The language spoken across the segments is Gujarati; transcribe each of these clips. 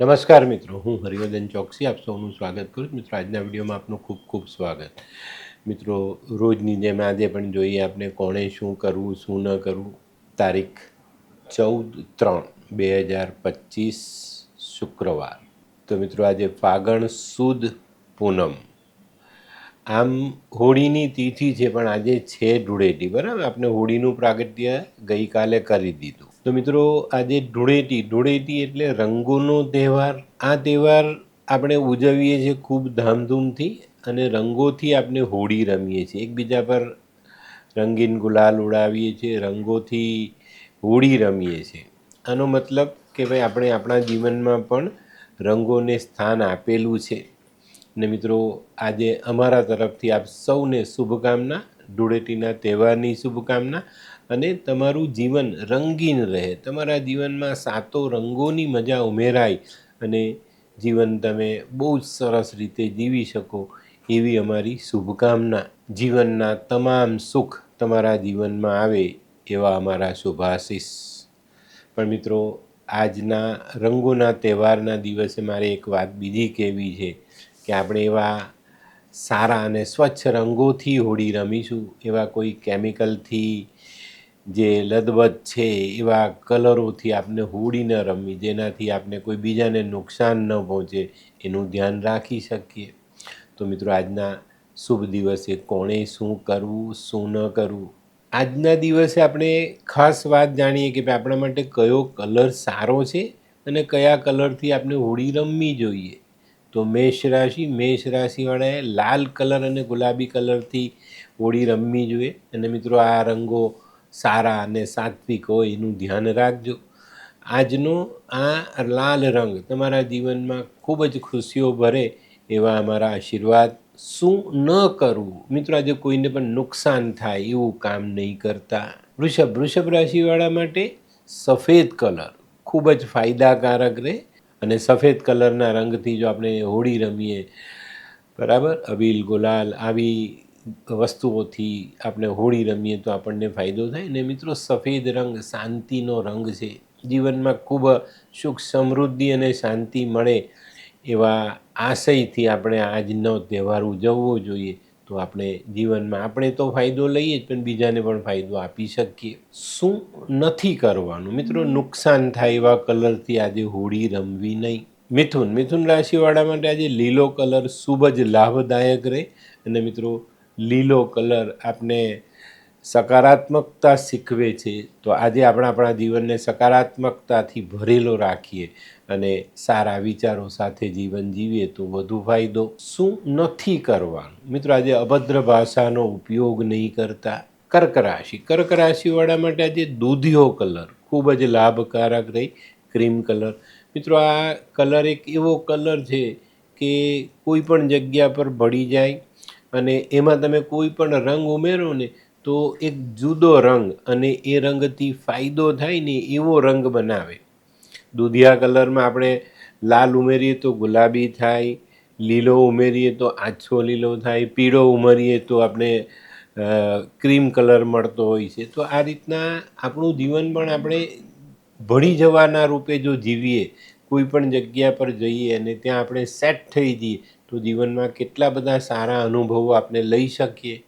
નમસ્કાર મિત્રો, હું હરિવર્ધન ચોકસી, આપ સૌનું સ્વાગત કરું છું. મિત્રો, આજના વિડીયોમાં આપનું ખૂબ ખૂબ સ્વાગત. મિત્રો, રોજની જેમ આજે પણ જોઈએ આપણે કોણે શું કરવું, શું ન કરવું. તારીખ ચૌદ ત્રણ બે હજાર પચીસ શુક્રવાર. તો મિત્રો, આજે ફાગણ સુદ પૂનમ. આમ હોળીની તિથિ છે પણ આજે છે ધૂળેટી, બરાબર? આપણે હોળીનું પ્રાગટ્ય ગઈકાલે કરી દીધું. તો મિત્રો, આજે ધૂળેટી. ધૂળેટી એટલે રંગોનો તહેવાર. આ તહેવાર આપણે ઉજવીએ છીએ ખૂબ ધામધૂમથી અને રંગોથી આપણે હોળી રમીએ છીએ. એકબીજા પર રંગીન ગુલાલ ઉડાવીએ છીએ, રંગોથી હોળી રમીએ છીએ. આનો મતલબ કે ભાઈ, આપણે આપણા જીવનમાં પણ રંગોને સ્થાન આપેલું છે. ને મિત્રો, આજે અમારા તરફથી આપ સૌને શુભકામના, ધૂળેટીના તહેવારની શુભકામના. અને તમારું જીવન રંગીન રહે. તમારા જીવનમાં સાતો રંગોની મજા ઉમેરાય અને જીવન તમે બહુ જ સરસ રીતે જીવી શકો એવી અમારી શુભકામના. જીવનના તમામ સુખ તમારા જીવનમાં આવે એવા અમારા શુભાશીષ. પણ મિત્રો, આજના રંગોના તહેવારના દિવસે મારે એક વાત બીજી કહેવી છે કે આપણે એવા સારા અને સ્વચ્છ રંગોથી હોળી રમીશું. એવા કોઈ કેમિકલથી જે લદબદ છે, એવા કલરોથી આપણે હોળી ન રમવી, જેનાથી આપણે કોઈ બીજાને નુકસાન ન પહોંચે, એનું ધ્યાન રાખી શકીએ. તો મિત્રો, આજના શુભ દિવસે કોણે શું કરવું, શું ન કરવું? આજના દિવસે આપણે ખાસ વાત જાણીએ કે આપણા માટે કયો કલર સારો છે અને કયા કલરથી આપણે હોળી રમવી જોઈએ. તો મેષ રાશિ, મેષ રાશિવાળાએ લાલ કલર અને ગુલાબી કલરથી હોળી રમવી જોઈએ. અને મિત્રો, આ રંગો સારા અને સાત્વિક હોય એનું ધ્યાન રાખજો. આજનો આ લાલ રંગ તમારા જીવનમાં ખૂબ જ ખુશીઓ ભરે એવા અમારા આશીર્વાદ. શું ન કરવું? મિત્રો, આજે કોઈને પણ નુકસાન થાય એવું કામ નહીં કરતા. વૃષભ વૃષભ રાશિવાળા માટે સફેદ કલર ખૂબ જ ફાયદાકારક રહે અને સફેદ કલરના રંગથી જો આપણે હોળી રમીએ, બરાબર? અબીલ ગુલાલ આવી વસ્તુઓથી આપણે હોળી રમીએ તો આપણને ફાયદો થાય. ને મિત્રો, સફેદ રંગ શાંતિનો રંગ છે. જીવનમાં ખૂબ સુખ સમૃદ્ધિ અને શાંતિ મળે એવા આશયથી આપણે આજનો તહેવાર ઉજવવો જોઈએ. તો આપણે જીવનમાં આપણે તો ફાયદો લઈએ જ, પણ બીજાને પણ ફાયદો આપી શકીએ. શું નથી કરવાનું? મિત્રો, નુકસાન થાય એવા કલરથી આજે હોળી રમવી નહીં. મિથુન મિથુન રાશિવાળા માટે આજે લીલો કલર ખૂબ જ લાભદાયક રહે. અને મિત્રો લીલો કલર આપણે સકારાત્મકતા શીખવે છે, તો આજે આપણે આપણા જીવનને સકારાત્મકતાથી ભરેલો રાખીએ અને સારા વિચારો સાથે જીવન જીવીએ તો વધુ ફાયદો શું નથી કરવાનું. મિત્રો, આજે અભદ્ર ભાષાનો ઉપયોગ નહીં કરતા કર્ક રાશિ કર્ક રાશિવાળા માટે આજે દૂધિયો કલર ખૂબ જ લાભકારક રહી, ક્રીમ કલર. મિત્રો, આ કલર એક એવો કલર છે કે કોઈ પણ જગ્યા પર ભળી જાય અને એમાં તમે કોઈ પણ રંગ ઉમેરો ને, તો એક જુદો રંગ અને એ રંગથી ફાયદો થાય ને એવો રંગ બનાવે. દૂધિયા કલરમાં આપણે લાલ ઉમેરીએ તો ગુલાબી થાય, લીલો ઉમેરીએ તો આછો લીલો થાય, પીળો ઉમેરીએ તો આપણે ક્રીમ કલર મળતો હોય છે. તો આ રીતના આપણું જીવન પણ આપણે ભળી જવાના રૂપે જો જીવીએ, કોઈ પણ જગ્યા પર જઈએ અને ત્યાં આપણે સેટ થઈ જઈએ તો જીવનમાં કેટલા બધા સારા અનુભવો આપણે લઈ શકીએ?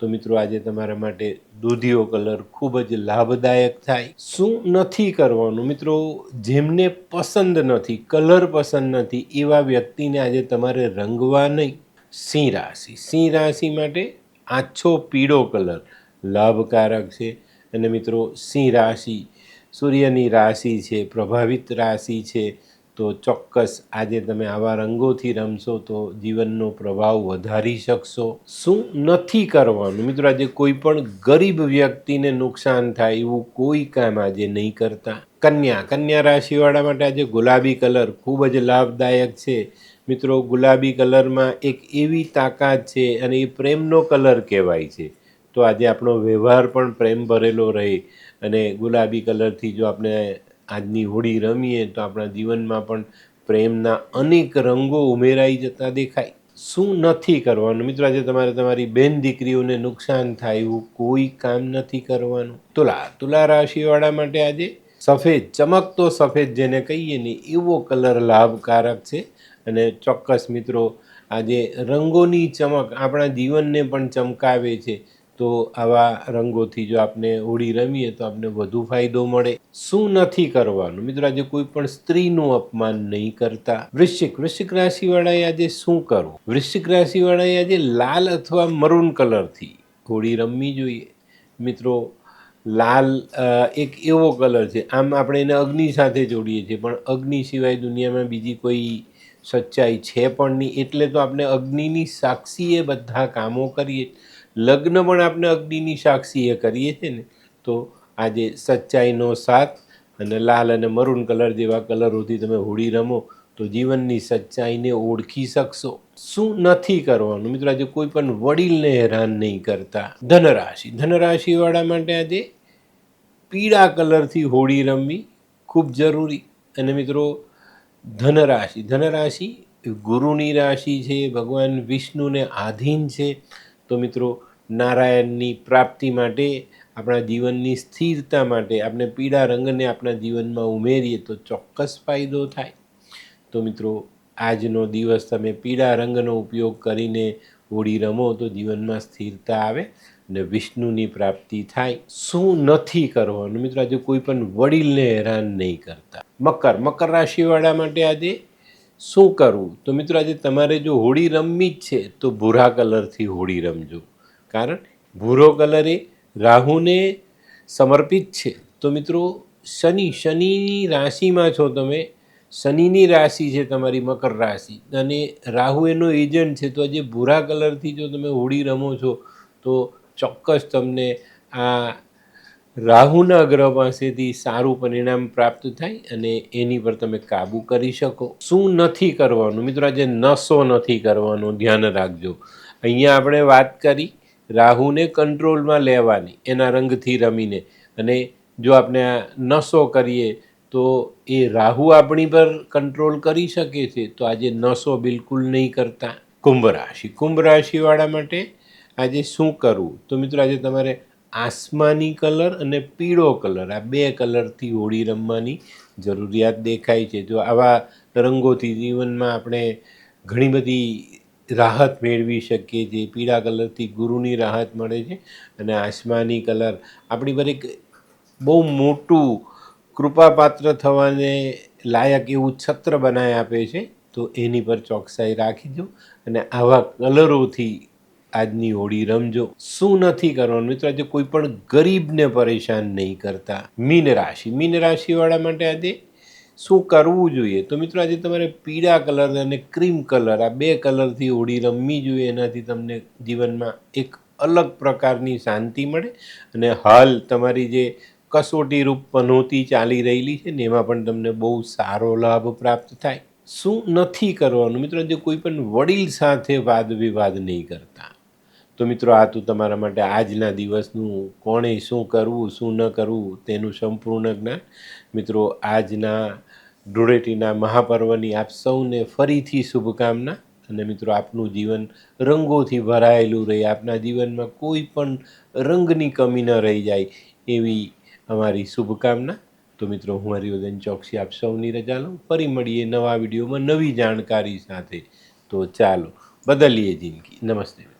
તો મિત્રો, આજે તમારા માટે દૂધિયો કલર ખૂબ જ લાભદાયક થાય. શું નથી કરવાનું? મિત્રો, જેમને પસંદ નથી, કલર પસંદ નથી, એવા વ્યક્તિને આજે તમારે રંગવા નહીં. સિંહ રાશિ. સિંહ રાશિ માટે આછો પીળો કલર લાભકારક છે. અને મિત્રો, સિંહ રાશિ સૂર્યની રાશિ છે, પ્રભાવિત રાશિ છે. તો ચોક્કસ આજે તમે આવા રંગોથી રમશો તો જીવનનો પ્રભાવ વધારી શકશો. શું નથી કરવાનું? મિત્રો, આજે કોઈ પણ ગરીબ વ્યક્તિને નુકસાન થાય એવું કોઈ કામ આજે નહીં કરતા. કન્યા કન્યા રાશિવાળા માટે આજે ગુલાબી કલર ખૂબ જ લાભદાયક છે. મિત્રો, ગુલાબી કલરમાં એક એવી તાકાત છે અને એ પ્રેમનો કલર કહેવાય છે. તો આજે આપણો વ્યવહાર પણ પ્રેમ ભરેલો રહે અને ગુલાબી કલરથી જો આપણે આજની હોળી રમીએ તો આપણા જીવનમાં પણ પ્રેમના અનેક રંગો ઉમેરાઈ જતા દેખાય. શું નથી કરવાનું? મિત્રો, આજે તમારે તમારી બેન દીકરીઓને નુકસાન થાય એવું કોઈ કામ નથી કરવાનું. તુલા તુલા રાશિવાળા માટે આજે સફેદ ચમકતો સફેદ જેને કહીએ ને એવો કલર લાભકારક છે. અને ચોક્કસ મિત્રો, આજે રંગોની ચમક આપણા જીવનને પણ ચમકાવે છે. તો આવા રંગોથી જો આપણે હોળી રમીએ તો આપણે વધુ ફાયદો મળે. શું નથી કરવાનું? મિત્રો, આજે કોઈ પણ સ્ત્રીનું અપમાન નહીં કરતા. વૃશ્ચિક વૃશ્ચિક રાશિવાળાએ આજે શું કરવું? વૃશ્ચિક રાશિવાળાએ આજે લાલ અથવા મરૂન કલરથી હોળી રમવી જોઈએ. મિત્રો, લાલ એક એવો કલર છે. આમ આપણે એને અગ્નિ સાથે જોડીએ છીએ, પણ અગ્નિ સિવાય દુનિયામાં બીજી કોઈ સચ્ચાઈ છે પણ નહીં. એટલે તો આપણે અગ્નિની સાક્ષીએ બધા કામો કરીએ. લગ્ન પણ આપણે અગ્નિની સાક્ષીએ કરીએ છીએ ને, તો આજે સચ્ચાઈનો સાથ અને લાલ અને મરૂન કલર જેવા કલરોથી તમે હોળી રમો, તો જીવનની સચ્ચાઈને ઓળખી શકશો. શું નથી કરવાનું? મિત્રો, આજે કોઈ પણ વડીલને હેરાન નહીં કરતા. ધનરાશિ. ધનરાશિવાળા માટે આજે પીળા કલરથી હોળી રમવી ખૂબ જરૂરી. અને મિત્રો, ધનરાશિ. ધનરાશિ ગુરુની રાશિ છે, ભગવાન વિષ્ણુને આધીન છે. તો મિત્રો, નારાયણની પ્રાપ્તિ માટે, આપણા જીવનની સ્થિરતા માટે, આપણે પીળા રંગને આપણા જીવનમાં ઉમેરીએ તો ચોક્કસ ફાયદો થાય. તો મિત્રો, આજનો દિવસ તમે પીળા રંગનો ઉપયોગ કરીને હોળી રમો તો જીવનમાં સ્થિરતા આવે ને વિષ્ણુની પ્રાપ્તિ થાય. શું નથી કરવાનું? મિત્રો, આજે કોઈ પણ વડીલને હેરાન નહીં કરતા. મકર મકર રાશિવાળા માટે આજે શું કરવું તો મિત્રો આજે તમારે જો હોળી રમવી જ છે, તો ભૂરા કલરથી હોળી રમજો. કારણ ભૂરો કલર એ રાહુને સમર્પિત છે. તો મિત્રો શનિ, શનિની રાશિમાં છો તમે, શનિની રાશિ છે તમારી મકર રાશિ. અને રાહુ એનો એજન્ટ છે, તો આજે ભૂરા કલરથી જો તમે હોળી રમો છો, તો ચોક્કસ તમને આ રાહુના ગ્રહ પાસેથી સારું પરિણામ પ્રાપ્ત થાય અને એની પર તમે કાબુ કરી શકો. શું નથી કરવાનું? મિત્રો, આજે નસો નથી કરવાનો. ધ્યાન રાખજો. અહીંયા આપણે વાત કરી રાહુને કંટ્રોલમાં લેવાની, એના રંગથી રમીને. અને જો આપણે આ નસો કરીએ, તો એ રાહુ આપણી પર કંટ્રોલ કરી શકે છે. તો આજે નસો બિલકુલ નહીં કરતા. કુંભ રાશિ. કુંભ રાશિવાળા માટે આજે શું કરવું? તો મિત્રો, આજે તમારે આસમાની કલર અને પીળો કલર. આ બે કલરથી હોળી રમવાની જરૂરિયાત દેખાય છે. જો આવા રંગોથી જીવનમાં આપણે ઘણી બધી રાહત મેળવી શકીએ છીએ. પીળા કલરથી ગુરુની રાહત મળે છે અને આસમાની કલર. આપણી પર એક બહુ મોટું કૃપાપાત્ર થવાને લાયક એવું છત્ર બનાવી આપે છે. તો એની પર ચોકસાઈ રાખી દો અને આવા કલરોથી આજની હોળી રમજો. શું નથી કરવાનું? મિત્રો, આજે કોઈ પણ ગરીબને પરેશાન નહીં કરતા. મીન રાશિ. મીન રાશિવાળા માટે આજે શું કરવું જોઈએ? તો મિત્રો, આજે તમારે પીળા કલર અને ક્રીમ કલર, આ બે કલરથી હોળી રમવી જોઈએ. એનાથી તમને જીવનમાં એક અલગ પ્રકારની શાંતિ મળે અને હાલ તમારી જે કસોટી રૂપ પનોતી ચાલી રહેલી છે ને, એમાં પણ તમને બહુ સારો લાભ પ્રાપ્ત થાય. શું નથી કરવાનું? મિત્રો જે કોઈ પણ વડીલ સાથે વાદ વિવાદ નહીં કરતા. તો મિત્રો, આ તું તમારા માટે આજના દિવસનું કોણે શું કરવું, શું ન કરવું તેનું સંપૂર્ણ જ્ઞાન. મિત્રો, આજના ધૂળેટીના મહાપર્વની આપ સૌને ફરીથી શુભકામના અને મિત્રો, આપનું જીવન રંગોથી ભરાયેલું રહે. આપના જીવનમાં કોઈ પણ રંગની કમી ન રહી જાય એવી અમારી શુભકામના. તો મિત્રો, હું હરિવર્ધન ચોકસી આપ સૌની રજા લઉં. ફરી મળીએ નવા વિડીયોમાં નવી જાણકારી સાથે. તો ચાલો, બદલીએ જિંદગી. નમસ્તે.